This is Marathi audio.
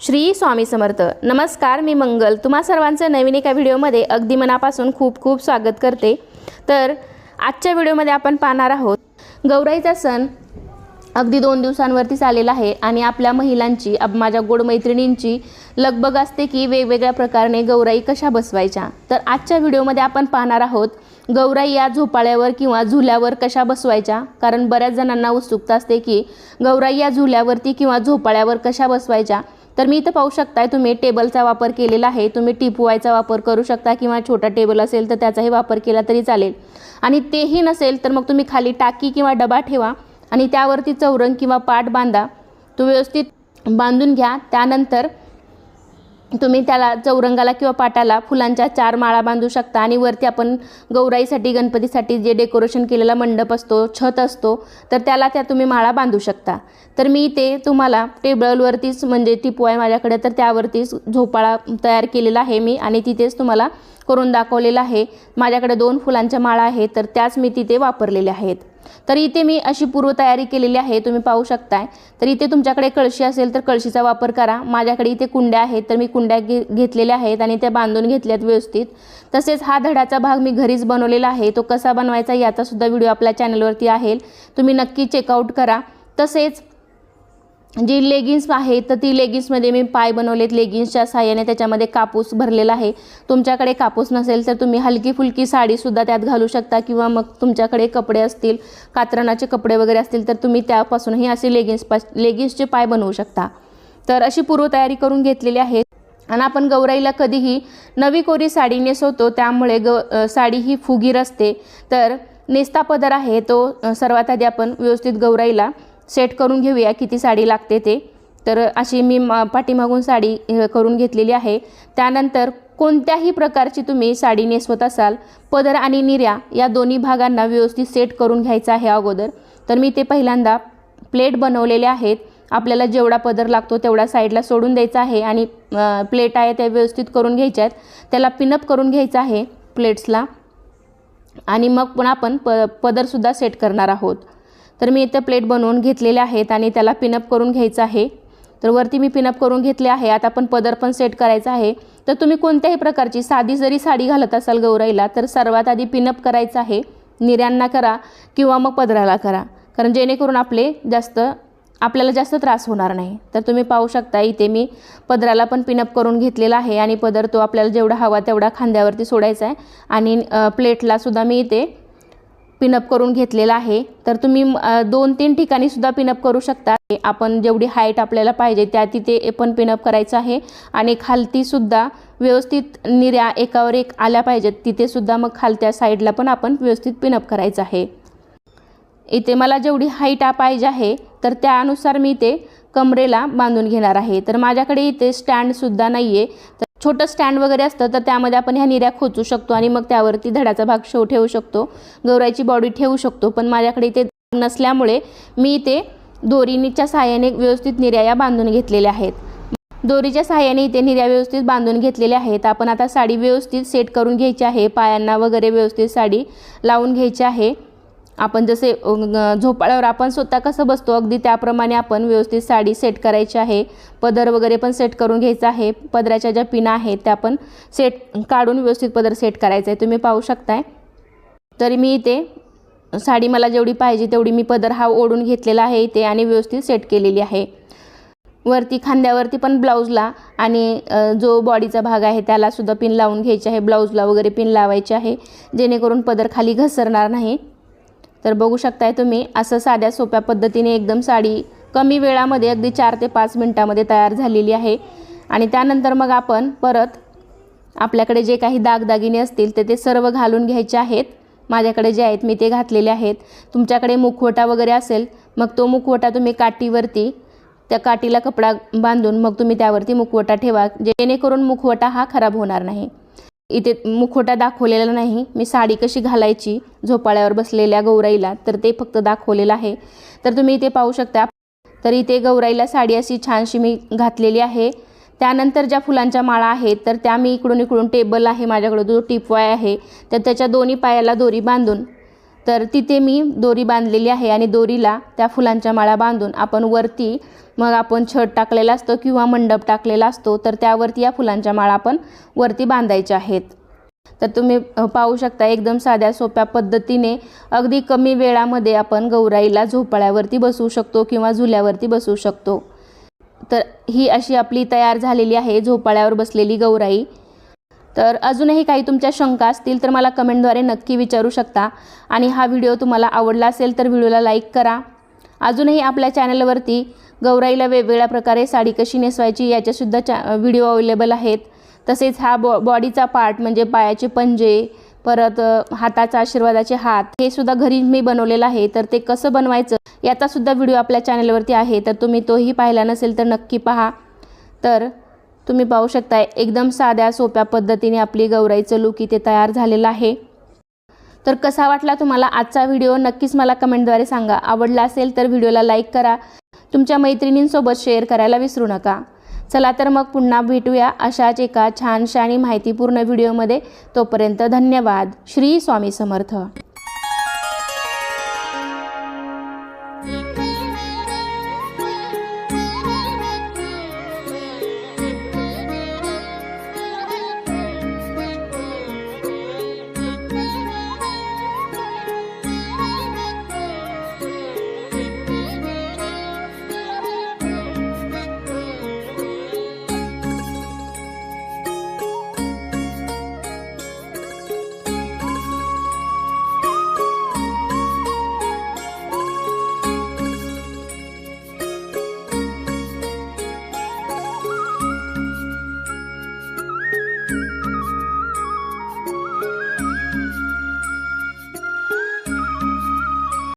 श्री स्वामी समर्थ. नमस्कार मी मंगल. तुम्हा सर्वांचं नवीन एका व्हिडिओमध्ये अगदी मनापासून खूप खूप स्वागत करते. तर आजच्या व्हिडिओमध्ये आपण पाहणार आहोत गौराईचा सण अगदी दोन दिवसांवरतीच आलेला आहे आणि आपल्या महिलांची अब माझ्या गोड मैत्रिणींची लगबग असते की वेगवेगळ्या प्रकारे गौराई कशा बसवायच्या. तर आजच्या व्हिडिओमध्ये आपण पाहणार आहोत गौराई या झोपाळ्यावर किंवा झुल्यावर कशा बसवायच्या? कारण बऱ्याच जणांना उत्सुकता असते की गौराई या झुल्यावरती किंवा झोपाळ्यावर कशा बसवायच्या? तर मी इथं पाहू शकताय तुम्ही टेबलचा वापर केलेला आहे तुम्ही टिपवायचा वापर करू शकता किंवा छोटा टेबल असेल तर त्याचाही वापर केला तरी चालेल. आणि तेही नसेल तर मग तुम्ही खाली टाकी किंवा डबा ठेवा आणि त्यावरती चौरंग किंवा पाट बांधा. तो व्यवस्थित बांधून घ्या. त्यानंतर तुम्ही त्याला चौरंगाला किंवा पाटाला फुलांच्या चार माळा बांधू शकता आणि वरती आपण गौराईसाठी गणपतीसाठी जे डेकोरेशन केलेला मंडप असतो छत असतो तर त्याला त्या तुम्ही माळा बांधू शकता. तर मी ते तुम्हाला टेबलवरतीच म्हणजे टिपू आहे माझ्याकडे तर त्यावरतीच झोपाळा तयार केलेला आहे मी आणि तिथेच तुम्हाला करून दाखवलेलं आहे. माझ्याकडे दोन फुलांच्या माळा आहेत तर त्याच मी तिथे वापरलेल्या आहेत. तर इथे मी अशी पूर्वतयारी केलेली आहे तुम्ही पाहू शकताय. तर इथे तुमच्याकडे कळशी असेल तर कळशीचा वापर करा. माझ्याकडे इथे कुंड्या आहेत तर मी कुंड्या घे घेतलेल्या आहेत आणि त्या बांधून घेतल्यात व्यवस्थित. तसेच हा धडाचा भाग मी घरीच बनवलेला आहे. तो कसा बनवायचा याचासुद्धा व्हिडिओ आपल्या चॅनलवरती आहे. तुम्ही नक्की चेकआउट करा. तसेच जी लेगिन्स आहे तर ती लेगिन्समध्ये मी पाय बनवलेत. लेगिन्सच्या साह्याने त्याच्यामध्ये कापूस भरलेला आहे. तुमच्याकडे कापूस नसेल तर तुम्ही हलकी फुलकी साडीसुद्धा त्यात घालू शकता किंवा मग तुमच्याकडे कपडे असतील कात्रणाचे कपडे वगैरे असतील तर तुम्ही त्यापासूनही असे लेगिन्स पास लेगिन्सचे पाय बनवू शकता. तर अशी पूर्वतयारी करून घेतलेली आहे. आणि आपण गौराईला कधीही नवी कोरी साडी नेसवतो त्यामुळे ग साडी ही फुगीर असते. तर नेस्ता पदर आहे तो सर्वात आधी आपण व्यवस्थित गौराईला सेट करून घेऊया किती साडी लागते ते. तर अशी मी मा पाठीमागून साडी करून घेतलेली आहे. त्यानंतर कोणत्याही प्रकारची तुम्ही साडी नेसवत असाल पदर आणि निर्या या दोन्ही भागांना व्यवस्थित सेट करून घ्यायचं आहे अगोदर. तर मी ते पहिल्यांदा प्लेट बनवलेले आहेत. आपल्याला जेवढा पदर लागतो तेवढा साईडला सोडून द्यायचा आहे आणि प्लेट आहे त्या व्यवस्थित करून घ्यायच्या आहेत. त्याला पिनअप करून घ्यायचं आहे प्लेट्सला. आणि मग पण आपण प पदरसुद्धा सेट करणार आहोत. तर मी इथं प्लेट बनवून घेतलेले आहेत आणि त्याला पिनअप करून घ्यायचं आहे. तर वरती मी पिनअप करून घेतले आहे. आता आपण पदर पण सेट करायचा आहे. तर तुम्ही कोणत्याही प्रकारची साधी जरी साडी घालत असाल गौराईला तर सर्वात आधी पिनअप करायचं आहे. निर्यांना करा किंवा मग पदराला करा. कारण जेणेकरून आपले जास्त आपल्याला जास्त त्रास होणार नाही. तर तुम्ही पाहू शकता इथे मी पदराला पण पिनअप करून घेतलेला आहे आणि पदर तो आपल्याला जेवढा हवा तेवढा खांद्यावरती सोडायचा आहे. आणि प्लेटलासुद्धा मी इथे पिनअप करून घेतलेला आहे. तर तुम्ही दोन तीन ठिकाणी सुद्धा पिनअप करू शकता. आपण जेवढी हाईट आपल्याला पाहिजे त्या तिथे पण पिनअप करायचं आहे. आणि खालतीसुद्धा व्यवस्थित निर्या एकावर एक आल्या पाहिजेत. तिथेसुद्धा मग खालत्या साईडला पण आपण व्यवस्थित पिनअप करायचं आहे. इथे मला जेवढी हाईट पाहिजे आहे तर त्यानुसार मी ते कमरेला बांधून घेणार आहे. तर माझ्याकडे इथे स्टँडसुद्धा नाही आहे तर छोटं स्टँड वगैरे असतं तर त्यामध्ये आपण ह्या निर्या खोचू शकतो आणि मग त्यावरती धडाचा भाग शो ठेवू शकतो. गौराईची बॉडी ठेवू शकतो. पण माझ्याकडे इथे नसल्यामुळे मी इथे दोरीनीच्या सहाय्याने व्यवस्थित निर्या या बांधून घेतलेल्या आहेत. दोरीच्या सहाय्याने इथे निर्या व्यवस्थित बांधून घेतलेल्या आहेत. आपण आता साडी व्यवस्थित सेट करून घ्यायची आहे. पायांना वगैरे व्यवस्थित साडी लावून घ्यायची आहे. आपण जसे ग- झोपाळ्यावर आपण स्वतः कसं बसतो अगदी त्याप्रमाणे आपण व्यवस्थित साडी सेट करायची आहे. पदर वगैरे पण सेट करून घ्यायचा आहे. पदराच्या ज्या पिना आहेत त्या पण सेट काढून व्यवस्थित पदर सेट करायचा आहे. तुम्ही पाहू शकताय. तरी मी इथे साडी मला जेवढी पाहिजे तेवढी मी पदर हा ओढून घेतलेला आहे इथे आणि व्यवस्थित सेट केलेली आहे. वरती खांद्यावरती पण ब्लाऊजला आणि जो बॉडीचा भाग आहे त्याला सुद्धा पिन लावून घ्यायची आहे. ब्लाऊजला वगैरे पिन लावायचे आहे. जेणेकरून पदर खाली घसरणार नाही. तर बघू शकताय तुम्ही असं साध्या सोप्या पद्धतीने एकदम साडी कमी वेळामध्ये अगदी चार ते पाच मिनटामध्ये तयार झालेली आहे. आणि त्यानंतर मग आपण परत आपल्याकडे जे काही दागदागिने असतील ते ते सर्व घालून घ्यायचे आहेत. माझ्याकडे जे आहेत मी ते घातलेले आहेत. तुमच्याकडे मुखवटा वगैरे असेल मग तो मुखवटा तुम्ही काठीवरती त्या काठीला कपडा बांधून मग तुम्ही त्यावरती मुखवटा ठेवा जेणेकरून मुखवटा हा खराब होणार नाही. इथे मुखवटा दाखवलेला नाही. मी साडी कशी घालायची? झोपाळ्यावर बसलेल्या गौराईला. तर ते फक्त दाखवलेलं आहे. तर तुम्ही इथे पाहू शकता. तर इथे गौराईला साडी अशी छानशी मी घातलेली आहे. त्यानंतर ज्या फुलांच्या माळा आहेत तर त्या मी इकडून इकडून टेबल आहे माझ्याकडे. जो टिपवाय आहे. तर त्याच्या दोन्ही पायाला दोरी बांधून तर तिथे मी दोरी बांधलेली आहे आणि दोरीला त्या फुलांच्या माळा बांधून आपण वरती मग आपण छत टाकलेला असतो किंवा मंडप टाकलेला असतो तर त्यावरती या फुलांच्या माळा आपण वरती बांधायच्या आहेत. तर तुम्ही पाहू शकता एकदम साध्या सोप्या पद्धतीने अगदी कमी वेळामध्ये आपण गौराईला झोपाळ्यावरती बसवू शकतो किंवा झुल्यावरती बसवू शकतो. तर ही अशी आपली तयार झालेली आहे झोपाळ्यावर बसलेली गौराई. तर अजूनही काही तुमच्या शंका असतील तर मला कमेंटद्वारे नक्की विचारू शकता. आणि हा व्हिडिओ तुम्हाला आवडला असेल तर व्हिडिओला लाईक करा. अजूनही आपल्या चॅनलवरती गौराईला वेगवेगळ्या प्रकारे साडी कशी नेसवायची याच्यासुद्धा चॅ व्हिडिओ अवेलेबल आहेत. तसेच हा बॉ बॉडीचा पार्ट म्हणजे पायाचे पंजे परत हाताचा आशीर्वादाचे हात हे सुद्धा घरी मी बनवलेलं आहे. तर ते कसं बनवायचं याचासुद्धा व्हिडिओ आपल्या चॅनलवरती आहे. तर तुम्ही तोही पाहिला नसेल तर नक्की पहा. तर तुम्ही पाहू शकता एकदम साध्या सोप्या पद्धतीने आपली गौराईचं लुक इथे तयार झालेलं आहे. तर कसा वाटला तुम्हाला आजचा व्हिडिओ नक्कीच मला कमेंटद्वारे सांगा. आवडला असेल तर व्हिडिओला लाईक करा. तुमच्या मैत्रिणींसोबत शेअर करायला विसरू नका. चला तर मग पुन्हा भेटूया अशाच एका छानशा आणि माहितीपूर्ण व्हिडिओमध्ये तोपर्यंत धन्यवाद. श्री स्वामी समर्थ.